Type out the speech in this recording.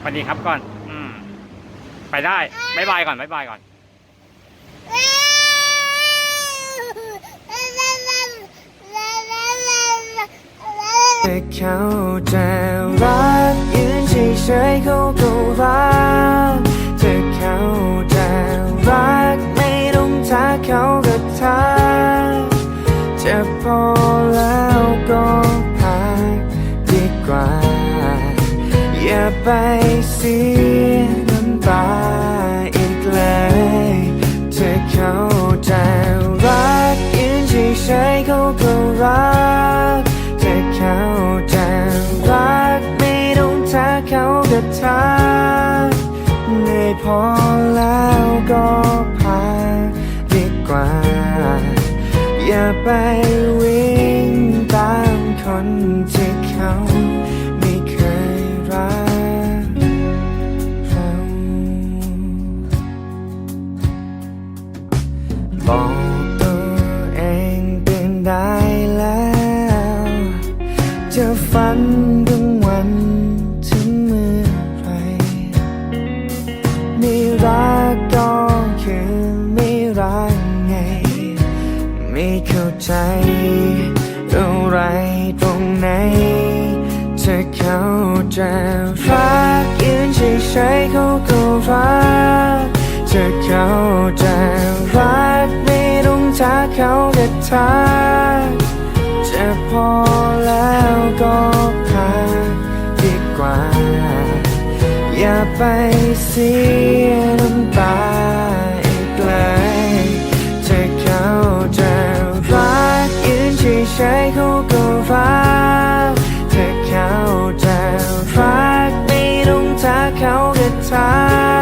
สวัสดีครับก่อน อืม ไปได้บายบายก่อนบายบายก่อน แต่เขาจะรักยืนเฉยๆเขาก็รักถ้าเขาจะรักไม่ต้องทักเขาก็ทักจะพอ ไปเสียน้ำตาอีกเลยถ้าเขาจรักยืนเฉยๆเขาก็รักถ้าเขาจรักไม่ต้องทักเขาก็ทักเหนื่อยพอแล้วก็พักดีกว่า อย่าไปวิ่งตามคนที่ บอกตัวเองเป็นได้แล้ว จะฝันถึงวันถึงเมื่อไหรไม่รักก็คือไม่รักไง ไม่เข้าใจอะไรตรงไหนถ้าเขาจะรักยืนเฉยๆเขาก็รักถ้าเขาจะ ต้องทักเขาก็ทักจะพอแล้วก็พักดีกว่า อย่าไปเสียน้ำตาอีกเลยถ้าเขาจะรักยืนเฉยๆเขาก็รักถ้าเขาจะรักไม่ต้องทักเขาก็ทั